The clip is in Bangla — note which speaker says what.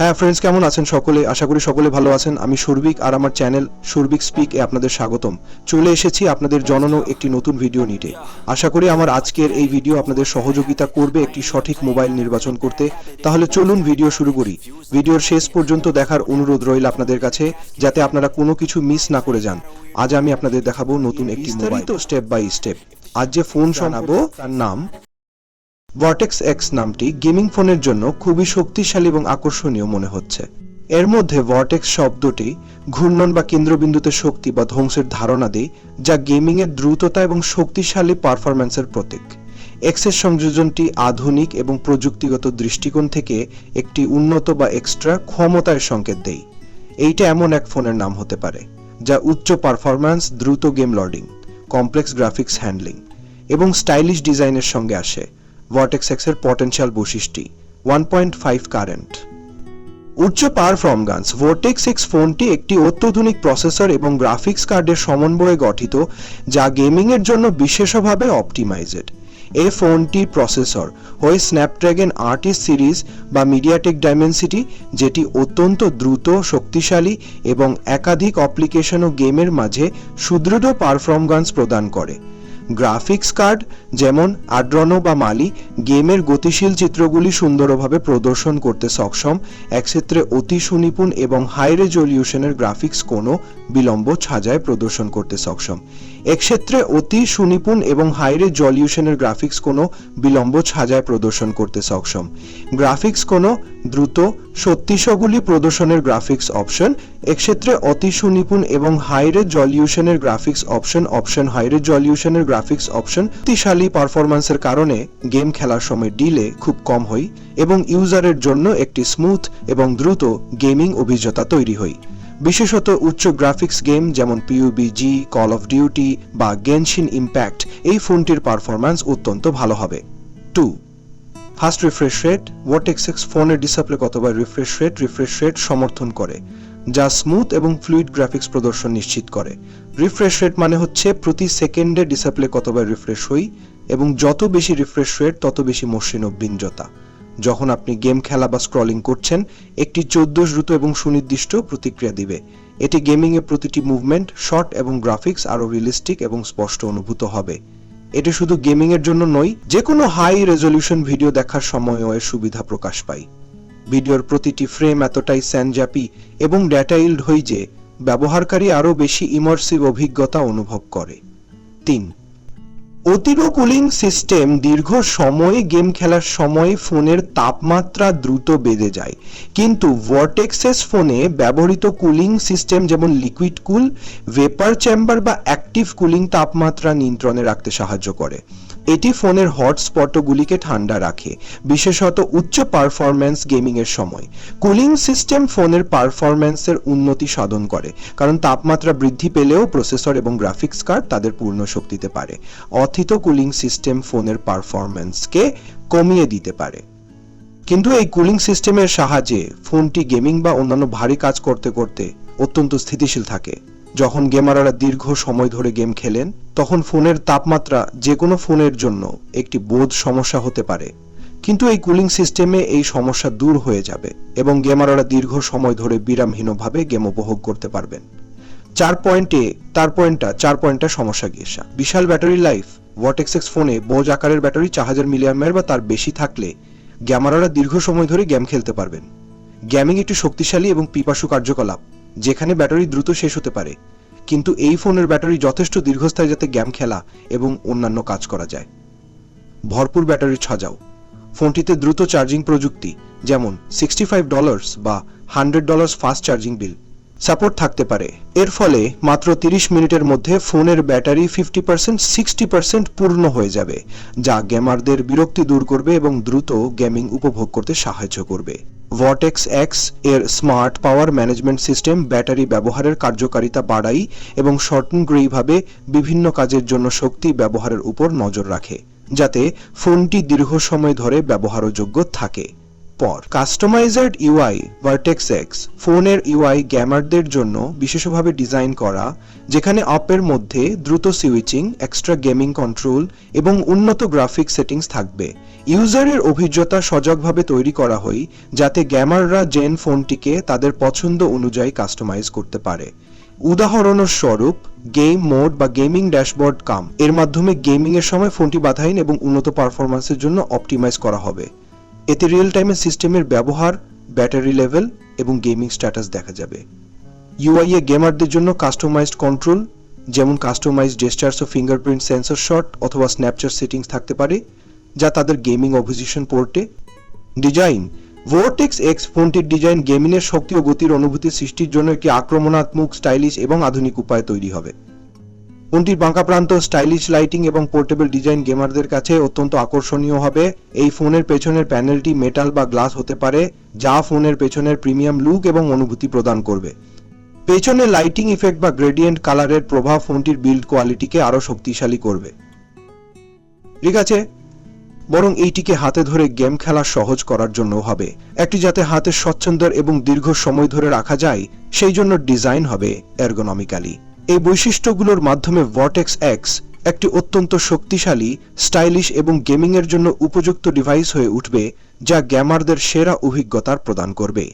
Speaker 1: হ্যাঁ ফ্রেন্ডস কেমন আছেন সকলে? আশা করি সকলে ভালো আছেন। আমি সুরবিক আর আমার চ্যানেল সুরবিক স্পিক এ আপনাদের স্বাগতম। চলে এসেছি আপনাদের জনানো একটি নতুন ভিডিও নিতে আশা করি আমার আজকের এই ভিডিও আপনাদের সহযোগিতা করবে একটি সঠিক মোবাইল নির্বাচন করতে। তাহলে চলুন ভিডিও শুরু করি। ভিডিওর শেষ পর্যন্ত দেখার অনুরোধ রইল আপনাদের কাছে যাতে আপনারা কোনো কিছু মিস না করে যান। আজ আমি আপনাদের দেখাবো নতুন একটি মোবাইল স্টেপ বাই স্টেপ আজ যে ফোন শোনাবো তার নাম ভর্টেক্স এক্স নামটি গেমিং ফোনের জন্য খুবই শক্তিশালী এবং আকর্ষণীয় মনে হচ্ছে। এর মধ্যে ভর্টেক্স শব্দটি ঘূর্ণন বা কেন্দ্রবিন্দুতে শক্তি বা ধ্বংসের ধারণা দেয়, যা গেমিং এর দ্রুততা এবং শক্তিশালী পারফরম্যান্সের প্রতীক। এক্সের সংযোজনটি আধুনিক এবং প্রযুক্তিগত দৃষ্টিকোণ থেকে একটি উন্নত বা এক্সট্রা ক্ষমতার সংকেত দেয়। এইটা এমন এক ফোনের নাম হতে পারে, যা উচ্চ পারফরম্যান্স, দ্রুত game loading complex graphics handling এবং স্টাইলিশ ডিজাইনের সঙ্গে আসে। ভর্টেক্স এক্সের পটেনশিয়াল বৈশিষ্ট্য ওয়ান পয়েন্ট ফাইভ কারেন্ট উচ্চ পারফরমগান্স ভোর্টেক্স এক্স ফোনটি একটি অত্যাধুনিক প্রসেসর এবং গ্রাফিক্স কার্ডের সমন্বয়ে গঠিত, যা গেমিং এর জন্য বিশেষভাবে অপটিমাইজড এই ফোনটির প্রসেসর হয় স্ন্যাপড্রাগন আরটি সিরিজ বা মিডিয়াটেক ডাইমেনসিটি যেটি অত্যন্ত দ্রুত, শক্তিশালী এবং একাধিক অ্যাপ্লিকেশন ও গেমের মাঝে সুদৃঢ় পারফরমগান্স প্রদান করে। গ্রাফিক্স কার্ড যেমন আড্রনো বা মালি গেমের গতিশীল চিত্রগুলি সুন্দরভাবে প্রদর্শন করতে সক্ষম। একক্ষেত্রে অতি সুনিপুণ এবং হাই রেজলিউশনের গ্রাফিক্স কোনো বিলম্ব ছাজায় প্রদর্শন করতে সক্ষম। এক্ষেত্রে অতি সুনিপুণ এবং হাই রেজলিউশনের গ্রাফিক্স কোনো বিলম্ব ছাজায় প্রদর্শন করতে সক্ষম। গ্রাফিক্স কোনো দ্রুত সত্যিশগুলি প্রদর্শনের গ্রাফিক্স অপশন এক্ষেত্রে অতি সুনিপুণ এবং হাই রেজলিউশনের গ্রাফিক্স অপশন অপশন হাই রেজলিউশনের গ্রাফিক্স অপশন শক্তিশালী পারফরম্যান্সের কারণে গেম খেলার সময় ডিলে খুব কম হয় এবং ইউজারের জন্য একটি স্মুথ এবং দ্রুত গেমিং অভিজ্ঞতা তৈরি হয়। বিশেষত উচ্চ গ্রাফিক্স গেম যেমন পিউবিজি কল অফ ডিউটি বা গেনশিন ইম্প্যাক্ট এই ফোনটির পারফরম্যান্স অত্যন্ত ভালো হবে। Two fast refresh rate Vortex X ফোনের ডিসপ্লে কতবার রিফ্রেশ রেট রিফ্রেশ রেট সমর্থন করে, যা স্মুথ এবং ফ্লুইড গ্রাফিক্স প্রদর্শন নিশ্চিত করে। রিফ্রেশ রেট মানে হচ্ছে প্রতি সেকেন্ডে ডিসপ্লে কতবার রিফ্রেশ হই এবং যত বেশি রিফ্রেশ রেট তত বেশি মসৃণ ও বিঞ্জতা যখন আপনি গেম খেলা বা স্ক্রলিং করছেন, একটি চোদ্দ দ্রুত এবং সুনির্দিষ্ট প্রতিক্রিয়া দিবে। এটি গেমিং এর প্রতিটি মুভমেন্ট শট এবং গ্রাফিক্স আরও রিয়েলিস্টিক এবং স্পষ্ট অনুভূত হবে। এটি শুধু গেমিং এর জন্য নয় যে কোনো হাই রেজলিউশন ভিডিও দেখার সময়ও এর সুবিধা প্রকাশ পায়। ভিডিওর প্রতিটি ফ্রেম এতটাই স্যানজাপি এবং ড্যাটাইল্ড হই যে ব্যবহারকারী আরও বেশি ইমার্সিভ অভিজ্ঞতা অনুভব করে। তিন অতির কুলিং সিস্টেম দীর্ঘ সময় গেম খেলার সময় ফোনের তাপমাত্রা দ্রুত বেড়ে যায়। কিন্তু ভর্টেক্সেস ফোনে ব্যবহৃত কুলিং সিস্টেম যেমন লিকুইড কুল ভেপার চেম্বার বা অ্যাক্টিভ কুলিং তাপমাত্রা নিয়ন্ত্রণে রাখতে সাহায্য করে। এটি ফোনের হটস্পটগুলিকে ঠান্ডা রাখে, বিশেষত উচ্চ পারফরম্যান্স গেমিং এর সময়। কুলিং সিস্টেম ফোনের পারফরম্যান্সের উন্নতি সাধন করে, কারণ তাপমাত্রা বৃদ্ধি পেলেও প্রসেসর এবং গ্রাফিক্স কার্ড তাদের পূর্ণ শক্তিতে পারে। অথিত কুলিং সিস্টেম ফোনের পারফরম্যান্সকে কমিয়ে দিতে পারে। কিন্তু এই কুলিং সিস্টেমের সাহায্যে ফোনটি গেমিং বা অন্যান্য ভারী কাজ করতে করতে অত্যন্ত স্থিতিশীল থাকে। যখন গেমাররা দীর্ঘ সময় ধরে গেম খেলেন, তখন ফোনের তাপমাত্রা যে কোনো ফোনের জন্য একটি বোধ সমস্যা হতে পারে। কিন্তু এই কুলিং সিস্টেমে এই সমস্যা দূর হয়ে যাবে এবং গেমাররা দীর্ঘ সময় ধরে বিরামহীনভাবে গেম উপভোগ করতে পারবেন। চার পয়েন্টে, তার পয়েন্টটা, চার পয়েন্টটা সমস্যা গিয়েসা বিশাল ব্যাটারি লাইফ ওয়াটেক্সেক্স ফোনে বোঝ আকারের ব্যাটারি চার হাজার মিলিয়ামের বা তার বেশি থাকলে গেমাররা দীর্ঘ সময় ধরে গেম খেলতে পারবেন। গেমিং একটি শক্তিশালী এবং পিপাসু কার্যকলাপ। যেখানে ব্যাটারি দ্রুত শেষ হতে পারে। কিন্তু এই ফোনের ব্যাটারি যথেষ্ট দীর্ঘস্থায়ী যাতে গেম খেলা এবং অন্যান্য কাজ করা যায়। ভরপুর ব্যাটারি সাজাও। ফোনটিতে দ্রুত চার্জিং প্রযুক্তি, যেমন সিক্সটি ফাইভ ডলার্স বা হান্ড্রেড ডলার্স ফাস্ট চার্জিং বিল সাপোর্ট থাকতে পারে। এর ফলে মাত্র তিরিশ মিনিটের মধ্যে ফোনের battery fifty percent sixty percent পূর্ণ হয়ে যাবে, যা গেমারদের বিরক্তি দূর করবে এবং দ্রুত গেমিং উপভোগ করতে সাহায্য করবে। ভর্টেক্স এক্সের smart power management system battery ব্যবহারের কার্যকারিতা বাড়াই এবং স্বতন্ত্রভাবে বিভিন্ন কাজের জন্য শক্তি ব্যবহারের উপর নজর রাখে, যাতে ফোনটি দীর্ঘ সময় ধরে ব্যবহারযোগ্য থাকে। পর কাস্টমাইজড ইউআই ভার্টেক্স এক্স ফোনের ইউআই গ্যামারদের জন্য বিশেষভাবে ডিজাইন করা, যেখানে আপের মধ্যে দ্রুত সুইচিং এক্সট্রা গেমিং কন্ট্রোল এবং উন্নত গ্রাফিক সেটিংস থাকবে। ইউজারের অভিজ্ঞতা সজাগভাবে তৈরি করা হয়, যাতে গ্যামাররা জেন ফোনটিকে তাদের পছন্দ অনুযায়ী কাস্টমাইজ করতে পারে। উদাহরণস্বরূপ গেম মোড বা গেমিং ড্যাশবোর্ড কাম এর মাধ্যমে গেমিং এর সময় ফোনটি বাধাহীন এবং উন্নত পারফরম্যান্সের জন্য অপটিমাইজ করা হবে। এতে রিয়েল টাইমে সিস্টেমের ব্যবহার ব্যাটারি লেভেল এবং গেমিং স্ট্যাটাস দেখা যাবে। ইউআই এ গেমারদের জন্য কাস্টমাইজড কন্ট্রোল যেমন কাস্টমাইজ জেস্টার্স ও ফিঙ্গারপ্রিন্ট সেন্সর শট অথবা স্ন্যাপচার সেটিংস থাকতে পারে, যা তাদের গেমিং অপোজিশন পোর্টে ডিজাইন ভোর্টেক্স এক্স ফোনটির ডিজাইন গেমিংয়ের শক্তি ও গতির অনুভূতি সৃষ্টির জন্য একটি আক্রমণাত্মক স্টাইলিশ এবং আধুনিক উপায়ে তৈরি হবে। ফোনটির বাঁকা প্রান্ত স্টাইলিশ লাইটিং এবং পোর্টেবল ডিজাইন গেমারদের কাছে অত্যন্ত আকর্ষণীয় হবে। এই ফোনের পেছনের প্যানেলটি মেটাল বা গ্লাস হতে পারে, যা ফোনের পেছনের প্রিমিয়াম লুক এবং অনুভূতি প্রদান করবে। পেছনে লাইটিং ইফেক্ট বা গ্রেডিয়েন্ট কালারের প্রভাব ফোনটির বিল্ড কোয়ালিটিকে আরও শক্তিশালী করবে। ঠিক আছে? বরং এইটিকে হাতে ধরে গেম খেলা সহজ করার জন্য হবে। একটি যাতে হাতে স্বচ্ছন্দর এবং দীর্ঘ সময় ধরে রাখা যায়, সেই জন্য ডিজাইন হবে এরগোনমিক্যালি এই বৈশিষ্ট্যগুলোর মাধ্যমে ভর্টেক্স এক্স একটি অত্যন্ত শক্তিশালী স্টাইলিশ এবং গেমিংয়ের জন্য উপযুক্ত ডিভাইস হয়ে উঠবে, যা গেমারদের সেরা অভিজ্ঞতার প্রদান করবে।